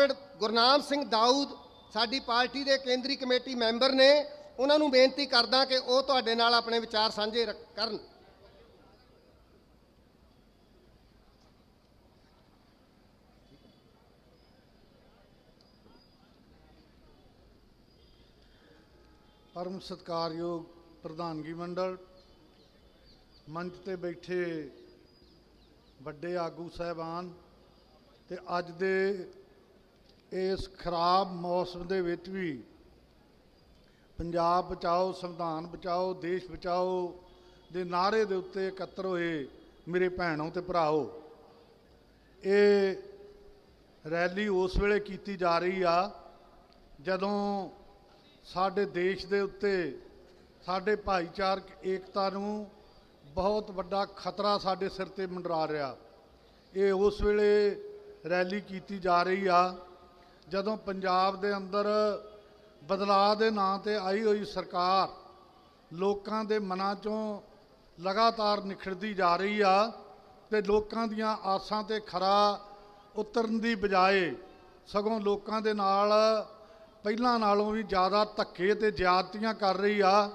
Comrade Gurnam Singh Dawood ਸਾਡੀ party ਦੇ ਕੇਂਦਰੀ ਕਮੇਟੀ ਮੈਂਬਰ ਨੇ, ਉਹਨਾਂ ਨੂੰ ਬੇਨਤੀ ਕਰਦਾ ਕਿ ਉਹ ਤੁਹਾਡੇ ਨਾਲ ਆਪਣੇ ਵਿਚਾਰ ਸਾਂਝੇ ਕਰਨ। ਪਰਮ ਸਤਿਕਾਰਯੋਗ ਪ੍ਰਧਾਨਗੀ ਮੰਡਲ, ਮੰਚ ਤੇ ਬੈਠੇ ਵੱਡੇ ਆਗੂ ਸਹਿਬਾਨ ਤੇ ਅੱਜ ਦੇ ਇਸ ਖਰਾਬ ਮੌਸਮ ਦੇ ਵਿੱਚ ਵੀ ਪੰਜਾਬ ਬਚਾਓ, ਸੰਵਿਧਾਨ ਬਚਾਓ, ਦੇਸ਼ ਬਚਾਓ ਦੇ ਨਾਅਰੇ ਦੇ ਉੱਤੇ ਇਕੱਤਰ ਹੋਏ ਮੇਰੇ ਭੈਣੋ ਤੇ ਭਰਾਓ। ਇਹ ਰੈਲੀ ਉਸ ਵੇਲੇ ਕੀਤੀ ਜਾ ਰਹੀ ਆ ਜਦੋਂ ਸਾਡੇ ਦੇਸ਼ ਦੇ ਉੱਤੇ ਸਾਡੇ ਭਾਈਚਾਰਕ ਏਕਤਾ ਨੂੰ ਬਹੁਤ ਵੱਡਾ ਖਤਰਾ ਸਾਡੇ ਸਿਰ ਤੇ ਮੰਡਰਾ ਰਿਹਾ। ਇਹ ਉਸ ਵੇਲੇ ਰੈਲੀ ਕੀਤੀ ਜਾ ਰਹੀ ਆ ਜਦੋਂ ਪੰਜਾਬ ਦੇ ਅੰਦਰ ਬਦਲਾਅ ਦੇ ਨਾਂ ਤੇ ਆਈ ਹੋਈ ਸਰਕਾਰ ਲੋਕਾਂ ਦੇ ਮਨਾਂ ਚੋਂ ਲਗਾਤਾਰ ਨਿਖੜਦੀ ਜਾ ਰਹੀ ਆ ਤੇ ਲੋਕਾਂ ਦੀਆਂ ਆਸਾਂ ਤੇ ਖਰਾ ਉਤਰਨ ਦੀ ਬਜਾਏ ਸਗੋਂ ਲੋਕਾਂ ਦੇ ਨਾਲ ਪਹਿਲਾਂ ਨਾਲੋਂ ਵੀ ਜ਼ਿਆਦਾ ਧੱਕੇ ਤੇ ਜ਼ਿਆਦਤੀਆਂ ਕਰ ਰਹੀ ਆ,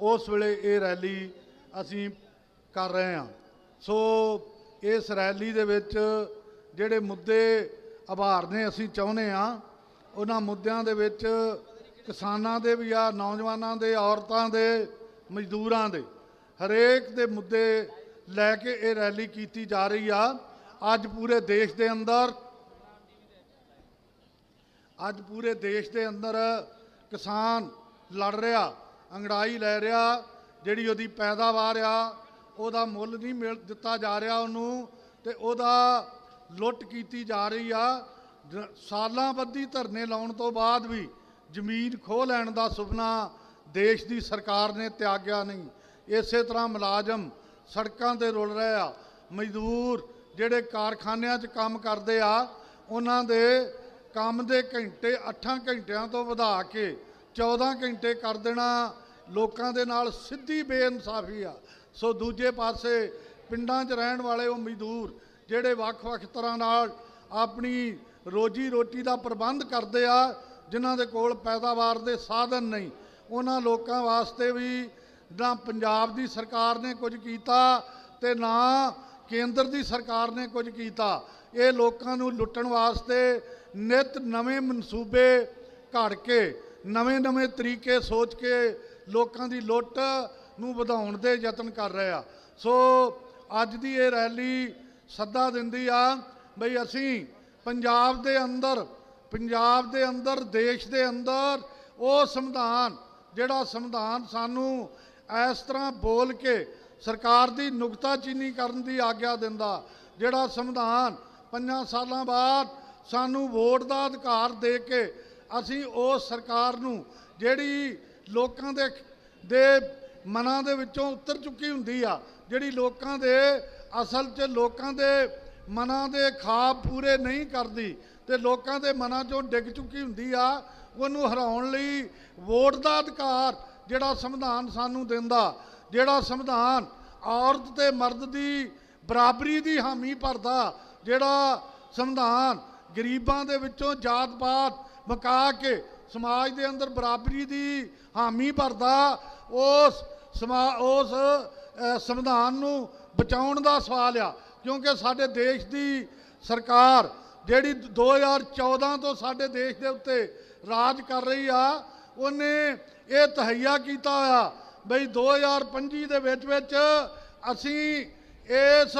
ਉਸ ਵੇਲੇ ਇਹ ਰੈਲੀ ਅਸੀਂ ਕਰ ਰਹੇ ਹਾਂ। ਸੋ ਇਸ ਰੈਲੀ ਦੇ ਵਿੱਚ ਜਿਹੜੇ ਮੁੱਦੇ ਆਭਾਰ ਨੇ ਅਸੀਂ ਚਾਹੁੰਦੇ ਆ ਉਹਨਾਂ ਮੁੱਦਿਆਂ ਦੇ ਵਿੱਚ ਕਿਸਾਨਾਂ ਦੇ ਵੀ ਆ, ਨੌਜਵਾਨਾਂ ਦੇ, ਔਰਤਾਂ ਦੇ, ਮਜ਼ਦੂਰਾਂ ਦੇ। ਹਰੇਕ ਦੇ ਮੁੱਦੇ ਲੈ ਕੇ ਇਹ ਰੈਲੀ ਕੀਤੀ ਜਾ ਰਹੀ ਆ। ਅੱਜ ਪੂਰੇ ਦੇਸ਼ ਦੇ ਅੰਦਰ, ਅੱਜ ਪੂਰੇ ਦੇਸ਼ ਦੇ ਅੰਦਰ ਕਿਸਾਨ ਲੜ ਰਿਹਾ, ਅੰਗੜਾਈ ਲੈ ਰਿਹਾ, ਜਿਹੜੀ ਉਹਦੀ ਪੈਦਾਵਾਰ ਆ, ਉਹਦਾ ਮੁੱਲ ਨਹੀਂ ਮਿਲ ਦਿੱਤਾ ਜਾ ਰਿਹਾ ਉਹਨੂੰ ਤੇ ਉਹਦਾ ਲੁੱਟ ਕੀਤੀ ਜਾ ਰਹੀ ਆ। ਜ- ਸਾਲਾਂ ਬੱਧੀ ਧਰਨੇ ਲਾਉਣ ਤੋਂ ਬਾਅਦ ਵੀ ਜ਼ਮੀਨ ਖੋਹ ਲੈਣ ਦਾ ਸੁਪਨਾ ਦੇਸ਼ ਦੀ ਸਰਕਾਰ ਨੇ ਤਿਆਗਿਆ ਨਹੀਂ। ਇਸੇ ਤਰ੍ਹਾਂ ਮੁਲਾਜ਼ਮ ਸੜਕਾਂ ਤੇ ਰੁਲ ਰਹੇ ਆ। ਮਜ਼ਦੂਰ ਜਿਹੜੇ ਕਾਰਖਾਨਿਆਂ 'ਚ ਕੰਮ ਕਰਦੇ ਆ, ਉਹਨਾਂ ਦੇ ਕੰਮ ਦੇ ਘੰਟੇ 8 ਘੰਟਿਆਂ ਤੋਂ ਵਧਾ ਕੇ 14 ਘੰਟੇ ਕਰ ਦੇਣਾ ਲੋਕਾਂ ਦੇ ਨਾਲ ਸਿੱਧੀ ਬੇਇਨਸਾਫੀ ਆ। ਸੋ ਦੂਜੇ ਪਾਸੇ ਪਿੰਡਾਂ 'ਚ ਰਹਿਣ ਵਾਲੇ ਉਹ ਮਜ਼ਦੂਰ ਜਿਹੜੇ ਵੱਖ-ਵੱਖ ਤਰ੍ਹਾਂ ਨਾਲ ਆਪਣੀ ਰੋਜੀ ਰੋਟੀ ਦਾ ਪ੍ਰਬੰਧ ਕਰਦੇ ਆ, ਜਿਨ੍ਹਾਂ ਦੇ ਕੋਲ ਪੈਦਾਵਾਰ ਦੇ ਸਾਧਨ ਨਹੀਂ। ਉਹਨਾਂ ਲੋਕਾਂ ਵਾਸਤੇ ਵੀ ਨਾ ਪੰਜਾਬ ਦੀ ਸਰਕਾਰ ਨੇ ਕੁਝ ਕੀਤਾ ਤੇ ਨਾ ਕੇਂਦਰ ਦੀ ਸਰਕਾਰ ਨੇ ਕੁਝ ਕੀਤਾ। ਇਹ ਲੋਕਾਂ ਨੂੰ ਲੁੱਟਣ ਵਾਸਤੇ ਨਿਤ ਨਵੇਂ ਮਨਸੂਬੇ ਘੜ ਕੇ ਨਵੇਂ-ਨਵੇਂ ਤਰੀਕੇ ਸੋਚ ਕੇ ਲੋਕਾਂ ਦੀ ਲੁੱਟ ਨੂੰ ਵਧਾਉਣ ਦੇ ਯਤਨ ਕਰ ਰਹੇ ਆ। ਸੋ ਅੱਜ ਦੀ ਇਹ ਰੈਲੀ ਸੱਦਾ ਦਿੰਦੀ ਆ ਬਈ ਅਸੀਂ ਪੰਜਾਬ ਦੇ ਅੰਦਰ, ਪੰਜਾਬ ਦੇ ਅੰਦਰ, ਦੇਸ਼ ਦੇ ਅੰਦਰ ਉਹ ਸੰਵਿਧਾਨ, ਜਿਹੜਾ ਸੰਵਿਧਾਨ ਸਾਨੂੰ ਇਸ ਤਰ੍ਹਾਂ ਬੋਲ ਕੇ ਸਰਕਾਰ ਦੀ ਨੁਕਤਾਚੀਨੀ ਕਰਨ ਦੀ ਆਗਿਆ ਦਿੰਦਾ, ਜਿਹੜਾ ਸੰਵਿਧਾਨ ਪੰਜਾਂ ਸਾਲਾਂ ਬਾਅਦ ਸਾਨੂੰ ਵੋਟ ਦਾ ਅਧਿਕਾਰ ਦੇ ਕੇ ਅਸੀਂ ਉਸ ਸਰਕਾਰ ਨੂੰ ਜਿਹੜੀ ਲੋਕਾਂ ਦੇ ਦੇ ਮਨਾਂ ਦੇ ਵਿੱਚੋਂ ਉਤਰ ਚੁੱਕੀ ਹੁੰਦੀ ਆ, ਜਿਹੜੀ ਲੋਕਾਂ ਦੇ ਅਸਲ 'ਚ ਲੋਕਾਂ ਦੇ ਮਨਾਂ ਦੇ ਖਾਬ ਪੂਰੇ ਨਹੀਂ ਕਰਦੀ ਤੇ ਲੋਕਾਂ ਦੇ ਮਨਾਂ 'ਚੋਂ ਡਿੱਗ ਚੁੱਕੀ ਹੁੰਦੀ ਆ, ਉਹਨੂੰ ਹਰਾਉਣ ਲਈ ਵੋਟ ਦਾ ਅਧਿਕਾਰ ਜਿਹੜਾ ਸੰਵਿਧਾਨ ਸਾਨੂੰ ਦਿੰਦਾ, ਜਿਹੜਾ ਸੰਵਿਧਾਨ ਔਰਤ ਤੇ ਮਰਦ ਦੀ ਬਰਾਬਰੀ ਦੀ ਹਾਮੀ ਭਰਦਾ, ਜਿਹੜਾ ਸੰਵਿਧਾਨ ਗਰੀਬਾਂ ਦੇ ਵਿੱਚੋਂ ਜਾਤ ਪਾਤ ਮਕਾ ਕੇ ਸਮਾਜ ਦੇ ਅੰਦਰ ਬਰਾਬਰੀ ਦੀ ਹਾਮੀ ਭਰਦਾ, ਉਸ ਸਮਾ, ਉਸ ਸੰਵਿਧਾਨ ਨੂੰ ਬਚਾਉਣ ਦਾ ਸਵਾਲ ਆ, ਕਿਉਂਕਿ ਸਾਡੇ ਦੇਸ਼ ਦੀ ਸਰਕਾਰ ਜਿਹੜੀ 2014 ਤੋਂ ਸਾਡੇ ਦੇਸ਼ ਦੇ ਉੱਤੇ ਰਾਜ ਕਰ ਰਹੀ ਆ, ਉਹਨੇ ਇਹ ਤਹਈਆ ਕੀਤਾ ਹੋਇਆ ਬਈ 2025 ਦੇ ਵਿੱਚ ਵਿੱਚ ਅਸੀਂ ਇਸ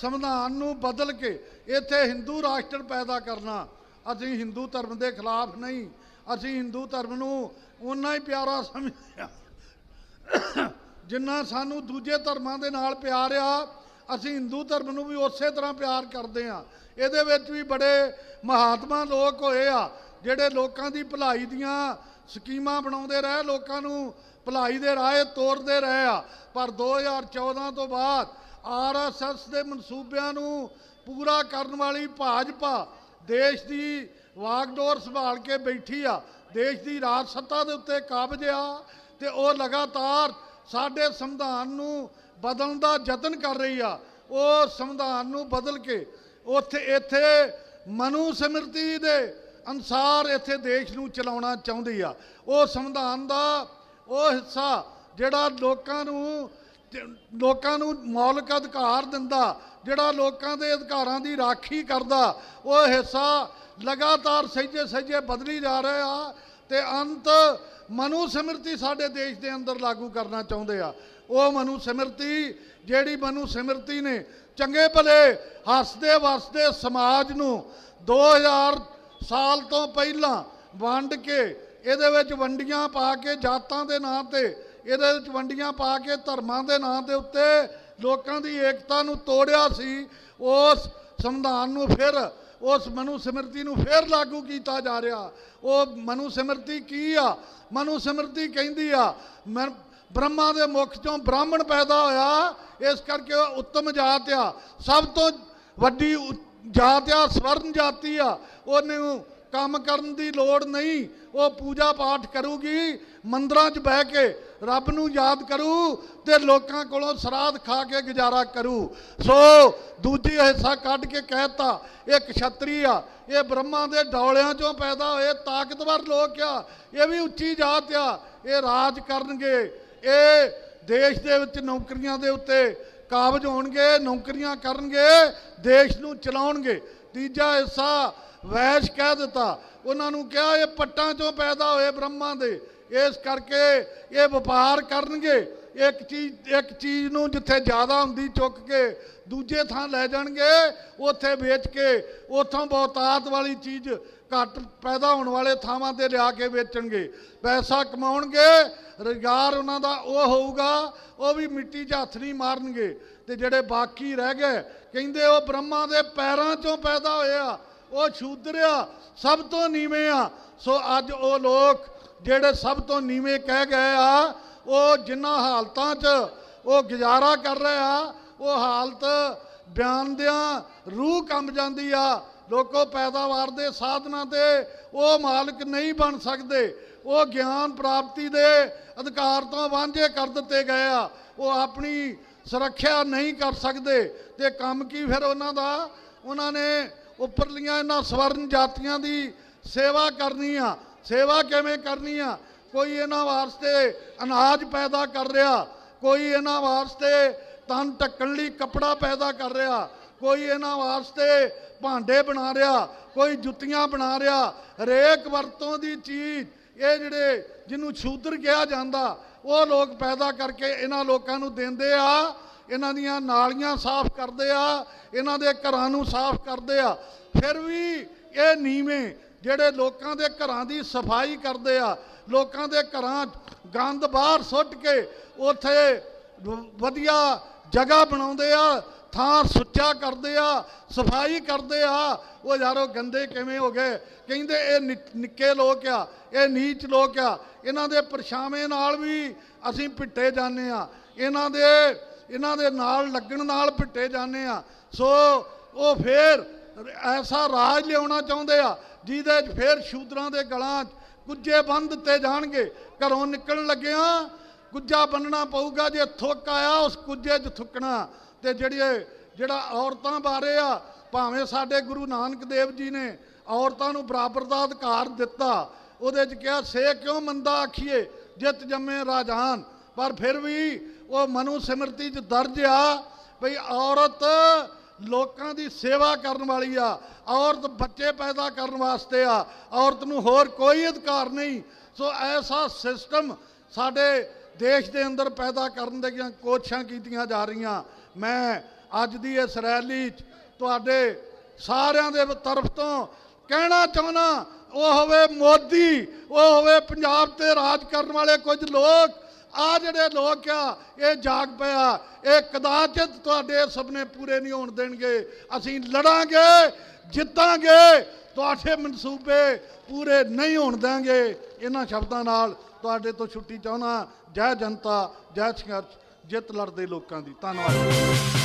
ਸੰਵਿਧਾਨ ਨੂੰ ਬਦਲ ਕੇ ਇੱਥੇ ਹਿੰਦੂ ਰਾਸ਼ਟਰ ਪੈਦਾ ਕਰਨਾ। ਅਸੀਂ ਹਿੰਦੂ ਧਰਮ ਦੇ ਖਿਲਾਫ ਨਹੀਂ, ਅਸੀਂ ਹਿੰਦੂ ਧਰਮ ਨੂੰ ਉਨਾ ਹੀ ਪਿਆਰਾ ਸਮਝਿਆ ਜਿੰਨਾ ਸਾਨੂੰ ਦੂਜੇ ਧਰਮਾਂ ਦੇ ਨਾਲ ਪਿਆਰ ਆ, ਅਸੀਂ ਹਿੰਦੂ ਧਰਮ ਨੂੰ ਵੀ ਉਸੇ ਤਰ੍ਹਾਂ ਪਿਆਰ ਕਰਦੇ ਆ ਇਹਦੇ ਵਿੱਚ ਵੀ ਬੜੇ ਮਹਾਤਮਾ ਲੋਕ ਹੋਏ ਆ, ਜਿਹੜੇ ਲੋਕਾਂ ਦੀ ਭਲਾਈ ਦੀਆਂ ਸਕੀਮਾਂ ਬਣਾਉਂਦੇ ਰਹੇ, ਲੋਕਾਂ ਨੂੰ ਭਲਾਈ ਦੇ ਰਾਹ ਤੋਰਦੇ ਰਹੇ ਆ। ਪਰ 2014 ਤੋਂ ਬਾਅਦ ਆਰਐਸਐਸ ਦੇ ਮਨਸੂਬਿਆਂ ਨੂੰ ਪੂਰਾ ਕਰਨ ਵਾਲੀ ਭਾਜਪਾ ਦੇਸ਼ ਦੀ ਵਾਗਡੋਰ ਸੰਭਾਲ ਕੇ ਬੈਠੀ ਆ। ਦੇਸ਼ ਦੀ ਰਾਜ ਸੱਤਾ ਦੇ ਉੱਤੇ ਕਾਬਜ ਆ ਤੇ ਉਹ ਲਗਾਤਾਰ ਸਾਡੇ ਸੰਵਿਧਾਨ ਨੂੰ ਬਦਲਣ ਦਾ ਯਤਨ ਕਰ ਰਹੀ ਆ। ਉਹ ਸੰਵਿਧਾਨ ਨੂੰ ਬਦਲ ਕੇ ਉੱਥੇ, ਇੱਥੇ ਮਨੂ ਸਿਮਰਤੀ ਦੇ ਅਨਸਾਰ ਇੱਥੇ ਦੇਸ਼ ਨੂੰ ਚਲਾਉਣਾ ਚਾਹੁੰਦੀ ਆ। ਉਹ ਸੰਵਿਧਾਨ ਦਾ ਉਹ ਹਿੱਸਾ ਜਿਹੜਾ ਲੋਕਾਂ ਨੂੰ ਲੋਕਾਂ ਨੂੰ ਮੌਲਿਕ ਅਧਿਕਾਰ ਦਿੰਦਾ, ਜਿਹੜਾ ਲੋਕਾਂ ਦੇ ਅਧਿਕਾਰਾਂ ਦੀ ਰਾਖੀ ਕਰਦਾ, ਉਹ ਹਿੱਸਾ ਲਗਾਤਾਰ ਸਹਿਜੇ ਸਹਿਜੇ ਬਦਲੀ ਜਾ ਰਿਹਾ। ਤੇ ਅੰਤ ਮਨੂ ਸਿਮਰਤੀ ਸਾਡੇ ਦੇਸ਼ ਦੇ ਅੰਦਰ ਲਾਗੂ ਕਰਨਾ ਚਾਹੁੰਦੇ ਆ। ਉਹ ਮਨੂ ਸਿਮਰਤੀ, ਜਿਹੜੀ ਮਨੂ ਸਿਮਰਤੀ ਨੇ ਚੰਗੇ ਭਲੇ ਹੱਸਦੇ ਵਸਦੇ ਸਮਾਜ ਨੂੰ 2000 ਸਾਲ ਤੋਂ ਪਹਿਲਾਂ ਵੰਡ ਕੇ ਇਹਦੇ ਵਿੱਚ ਵੰਡੀਆਂ ਪਾ ਕੇ ਜਾਤਾਂ ਦੇ ਨਾਂ ਤੇ, ਇਹਦੇ ਵਿੱਚ ਵੰਡੀਆਂ ਪਾ ਕੇ ਧਰਮਾਂ ਦੇ ਨਾਂ ਦੇ ਉੱਤੇ ਲੋਕਾਂ ਦੀ ਏਕਤਾ ਨੂੰ ਤੋੜਿਆ ਸੀ, ਉਸ ਸੰਵਿਧਾਨ ਨੂੰ ਫਿਰ ਉਸ ਮਨੂ ਸਿਮਰਤੀ ਨੂੰ ਫਿਰ ਲਾਗੂ ਕੀਤਾ ਜਾ ਰਿਹਾ। ਉਹ ਮਨੂ ਸਿਮਰਤੀ ਕੀ ਆ? ਮਨੂ ਸਿਮਰਤੀ ਕਹਿੰਦੀ ਆ, ਮੈਂ ਬ੍ਰਹਮਾ ਦੇ ਮੁਖ ਚੋਂ ਬ੍ਰਾਹਮਣ ਪੈਦਾ ਹੋਇਆ, ਇਸ ਕਰਕੇ ਉਹ ਉੱਤਮ ਜਾਤ ਆ। ਸਭ ਤੋਂ ਵੱਡੀ ਉ- ਜਾਤ ਆ, ਸਵਰਨ ਜਾਤੀ ਆ। ਉਹਨੂੰ ਕੰਮ ਕਰਨ ਦੀ ਲੋੜ ਨਹੀਂ। ਉਹ ਪੂਜਾ ਪਾਠ ਕਰੂਗੀ, ਮੰਦਰਾਂ 'ਚ ਬਹਿ ਕੇ ਰੱਬ ਨੂੰ ਯਾਦ ਕਰੂ ਤੇ ਲੋਕਾਂ ਕੋਲੋਂ ਸਰਾਧ ਖਾ ਕੇ ਗੁਜ਼ਾਰਾ ਕਰੂ। ਸੋ ਦੂਜੀ ਹਿੱਸਾ ਕੱਢ ਕੇ ਕਹਿਤਾ, ਇਹ ਕਸ਼ਤਰੀ ਆ, ਇਹ ਬ੍ਰਹਮਾ ਦੇ ਡੌਲਿਆਂ 'ਚੋਂ ਪੈਦਾ ਹੋਏ ਤਾਕਤਵਰ ਲੋਕ ਆ, ਇਹ ਵੀ ਉੱਚੀ ਜਾਤ ਆ, ਇਹ ਰਾਜ ਕਰਨਗੇ। ਇਹ ਦੇਸ਼ ਦੇ ਵਿੱਚ ਨੌਕਰੀਆਂ ਦੇ ਉੱਤੇ ਕਾਬਜ ਹੋਣਗੇ, ਨੌਕਰੀਆਂ ਕਰਨਗੇ, ਦੇਸ਼ ਨੂੰ ਚਲਾਉਣਗੇ। ਤੀਜਾ ਹਿੱਸਾ ਵੈਸ਼ ਕਹਿ ਦਿੱਤਾ। ਉਹਨਾਂ ਨੂੰ ਕਿਹਾ, ਇਹ ਪੱਟਾਂ ਚੋਂ ਪੈਦਾ ਹੋਏ ਬ੍ਰਹਮਾ ਦੇ। ਇਸ ਕਰਕੇ ਇਹ ਵਪਾਰ ਕਰਨਗੇ। ਇੱਕ ਚੀਜ਼ ਇੱਕ ਚੀਜ਼ ਨੂੰ ਜਿੱਥੇ ਜ਼ਿਆਦਾ ਹੁੰਦੀ ਚੁੱਕ ਕੇ ਦੂਜੇ ਥਾਂ ਲੈ ਜਾਣਗੇ, ਉੱਥੇ ਵੇਚ ਕੇ ਉੱਥੋਂ ਬਹੁਤਾਤ ਵਾਲੀ ਚੀਜ਼ ਘੱਟ ਪੈਦਾ ਹੋਣ ਵਾਲੇ ਥਾਵਾਂ ਤੇ ਲਿਆ ਕੇ ਵੇਚਣਗੇ। ਪੈਸਾ ਕਮਾਉਣਗੇ। ਰੁਜ਼ਗਾਰ ਉਹਨਾਂ ਦਾ ਉਹ ਹੋਊਗਾ, ਉਹ ਵੀ ਮਿੱਟੀ 'ਚ ਹੱਥ ਨਹੀਂ ਮਾਰਨਗੇ। ਤੇ ਜਿਹੜੇ ਬਾਕੀ ਰਹਿ ਗਏ, ਕਹਿੰਦੇ ਉਹ ਬ੍ਰਹਮਾ ਦੇ ਪੈਰਾਂ 'ਚੋਂ ਪੈਦਾ ਹੋਏ ਆ ਉਹ ਸ਼ੂਦਰਿਆ, ਸਭ ਤੋਂ ਨੀਵੇਂ ਆ। ਸੋ ਅੱਜ ਉਹ ਲੋਕ ਜਿਹੜੇ ਸਭ ਤੋਂ ਨੀਵੇਂ ਕਹਿ ਗਏ ਆ, ਉਹ ਜਿਨ੍ਹਾਂ ਹਾਲਤਾਂ 'ਚ ਉਹ ਗੁਜ਼ਾਰਾ ਕਰ ਰਹੇ ਆ, ਉਹ ਹਾਲਤ ਬਿਆਨਦਿਆਂ ਰੂਹ ਕੰਬ ਜਾਂਦੀ ਆ। ਲੋਕੋ ਪੈਦਾਵਾਰ ਦੇ ਸਾਧਨਾਂ ਤੇ ਉਹ ਮਾਲਕ ਨਹੀਂ ਬਣ ਸਕਦੇ। ਉਹ ਗਿਆਨ ਪ੍ਰਾਪਤੀ ਦੇ ਅਧਿਕਾਰ ਤੋਂ ਵਾਂਝੇ ਕਰ ਦਿੱਤੇ ਗਏ ਆ। ਉਹ ਆਪਣੀ ਸੁਰੱਖਿਆ ਨਹੀਂ ਕਰ ਸਕਦੇ ਤੇ ਕੰਮ ਕੀ ਫਿਰ ਉਹਨਾਂ ਦਾ? ਉਹਨਾਂ ਨੇ ਉੱਪਰਲੀਆਂ ਇਹਨਾਂ ਸਵਰਨ ਜਾਤੀਆਂ ਦੀ ਸੇਵਾ ਕਰਨੀ ਆ। ਸੇਵਾ ਕਿਵੇਂ ਕਰਨੀ ਆ? ਕੋਈ ਇਹਨਾਂ ਵਾਸਤੇ ਅਨਾਜ ਪੈਦਾ ਕਰ ਰਿਹਾ, ਕੋਈ ਇਹਨਾਂ ਵਾਸਤੇ ਤਨ ਢੱਕਣ ਲਈ ਕੱਪੜਾ ਪੈਦਾ ਕਰ ਰਿਹਾ, ਕੋਈ ਇਹਨਾਂ ਵਾਸਤੇ ਭਾਂਡੇ ਬਣਾ ਰਿਹਾ, ਕੋਈ ਜੁੱਤੀਆਂ ਬਣਾ ਰਿਹਾ। ਹਰੇਕ ਵਰਤੋਂ ਦੀ ਚੀਜ਼ ਇਹ ਜਿਹੜੇ ਜਿਹਨੂੰ ਸ਼ੂਦਰ ਕਿਹਾ ਜਾਂਦਾ ਉਹ ਲੋਕ ਪੈਦਾ ਕਰਕੇ ਇਹਨਾਂ ਲੋਕਾਂ ਨੂੰ ਦਿੰਦੇ ਆ, ਇਹਨਾਂ ਦੀਆਂ ਨਾਲੀਆਂ ਸਾਫ਼ ਕਰਦੇ ਆ, ਇਹਨਾਂ ਦੇ ਘਰਾਂ ਨੂੰ ਸਾਫ਼ ਕਰਦੇ ਆ। ਫਿਰ ਵੀ ਇਹ ਨੀਵੇਂ ਜਿਹੜੇ ਲੋਕਾਂ ਦੇ ਘਰਾਂ ਦੀ ਸਫ਼ਾਈ ਕਰਦੇ ਆ, ਲੋਕਾਂ ਦੇ ਘਰਾਂ ਗੰਦ ਬਾਹਰ ਸੁੱਟ ਕੇ ਉੱਥੇ ਵਧੀਆ ਜਗ੍ਹਾ ਬਣਾਉਂਦੇ ਆ ਥਾਂ ਸੁੱਚਾ ਕਰਦੇ ਆ, ਸਫ਼ਾਈ ਕਰਦੇ ਆ। ਉਹ ਯਾਰੋ ਗੰਦੇ ਕਿਵੇਂ ਹੋ ਗਏ? ਕਹਿੰਦੇ ਇਹ ਨਿ- ਨਿੱਕੇ ਲੋਕ ਆ, ਇਹ ਨੀਚ ਲੋਕ ਆ। ਇਹਨਾਂ ਦੇ ਪਰਛਾਵੇਂ ਨਾਲ ਵੀ ਅਸੀਂ ਪਿੱਟੇ ਜਾਂਦੇ ਆ। ਇਹਨਾਂ ਦੇ ਇਹਨਾਂ ਦੇ ਨਾਲ ਲੱਗਣ ਨਾਲ ਪਿੱਟੇ ਜਾਂਦੇ ਆ। ਸੋ ਉਹ ਫੇਰ ਐਸਾ ਰਾਜ ਲਿਆਉਣਾ ਚਾਹੁੰਦੇ ਆ, ਜਿਹਦੇ 'ਚ ਫੇਰ ਸ਼ੂਦਰਾਂ ਦੇ ਗਲਾਂ 'ਚ ਕੁੱਜੇ ਬੰਨ ਦਿੱਤੇ ਜਾਣਗੇ। ਘਰੋਂ ਨਿਕਲਣ ਲੱਗਿਆਂ ਗੁੱਜਾ ਬੰਨਣਾ ਪਊਗਾ, ਜੇ ਥੁੱਕ ਆਇਆ ਉਸ ਗੁੱਜੇ 'ਚ ਥੁੱਕਣਾ। ਤੇ ਜਿਹੜੇ ਜਿਹੜਾ ਔਰਤਾਂ ਬਾਰੇ ਆ, ਭਾਵੇਂ ਸਾਡੇ ਗੁਰੂ ਨਾਨਕ ਦੇਵ ਜੀ ਨੇ ਔਰਤਾਂ ਨੂੰ ਬਰਾਬਰ ਦਾ ਅਧਿਕਾਰ ਦਿੱਤਾ, ਉਹਦੇ 'ਚ ਕਿਹਾ, ਸੇ ਕਿਉਂ ਮੰਦਾ ਆਖੀਏ, ਜਿਤ ਜੰਮੇ ਰਾਜਾਨ? ਪਰ ਫਿਰ ਵੀ ਉਹ ਮਨੂ ਸਿਮਰਤੀ 'ਚ ਦਰਜ ਆ ਭਈ ਔਰਤ ਲੋਕਾਂ ਦੀ ਸੇਵਾ ਕਰਨ ਵਾਲੀ ਆ, ਔਰਤ ਬੱਚੇ ਪੈਦਾ ਕਰਨ ਵਾਸਤੇ ਆ, ਔਰਤ ਨੂੰ ਹੋਰ ਕੋਈ ਅਧਿਕਾਰ ਨਹੀਂ। ਸੋ ਐਸਾ ਸਿਸਟਮ ਸਾਡੇ ਦੇਸ਼ ਦੇ ਅੰਦਰ ਪੈਦਾ ਕਰਨ ਦੀਆਂ ਕੋਸ਼ਿਸ਼ਾਂ ਕੀਤੀਆਂ ਜਾ ਰਹੀਆਂ। ਮੈਂ ਅੱਜ ਦੀ ਇਸ ਰੈਲੀ 'ਚ ਤੁਹਾਡੇ ਸਾਰਿਆਂ ਦੇ ਤਰਫ ਤੋਂ ਕਹਿਣਾ ਚਾਹੁੰਦਾ, ਉਹ ਹੋਵੇ ਮੋਦੀ, ਉਹ ਹੋਵੇ ਪੰਜਾਬ ਤੇ ਰਾਜ ਕਰਨ ਵਾਲੇ ਕੁਝ ਲੋਕ। ਆ ਜਿਹੜੇ ਲੋਕ ਆ, ਇਹ ਜਾਗ ਪਿਆ ਇਹ ਕਦਾਚਿਤ ਤੁਹਾਡੇ ਸੁਪਨੇ ਪੂਰੇ ਨਹੀਂ ਹੋਣ ਦੇਣਗੇ। ਅਸੀਂ ਲੜਾਂਗੇ, ਜਿੱਤਾਂਗੇ, ਤੁਹਾਡੇ ਮਨਸੂਬੇ ਪੂਰੇ ਨਹੀਂ ਹੋਣ ਦੇਣਗੇ। ਇਹਨਾਂ ਸ਼ਬਦਾਂ ਨਾਲ ਤੁਹਾਡੇ ਤੋਂ ਛੁੱਟੀ ਚਾਹੁੰਦਾ ਜੈ ਜਨਤਾ ਜੈ ਸੰਘਰਸ਼ ਜਿੱਤ ਲੜਦੇ ਲੋਕਾਂ ਦੀ। ਧੰਨਵਾਦ।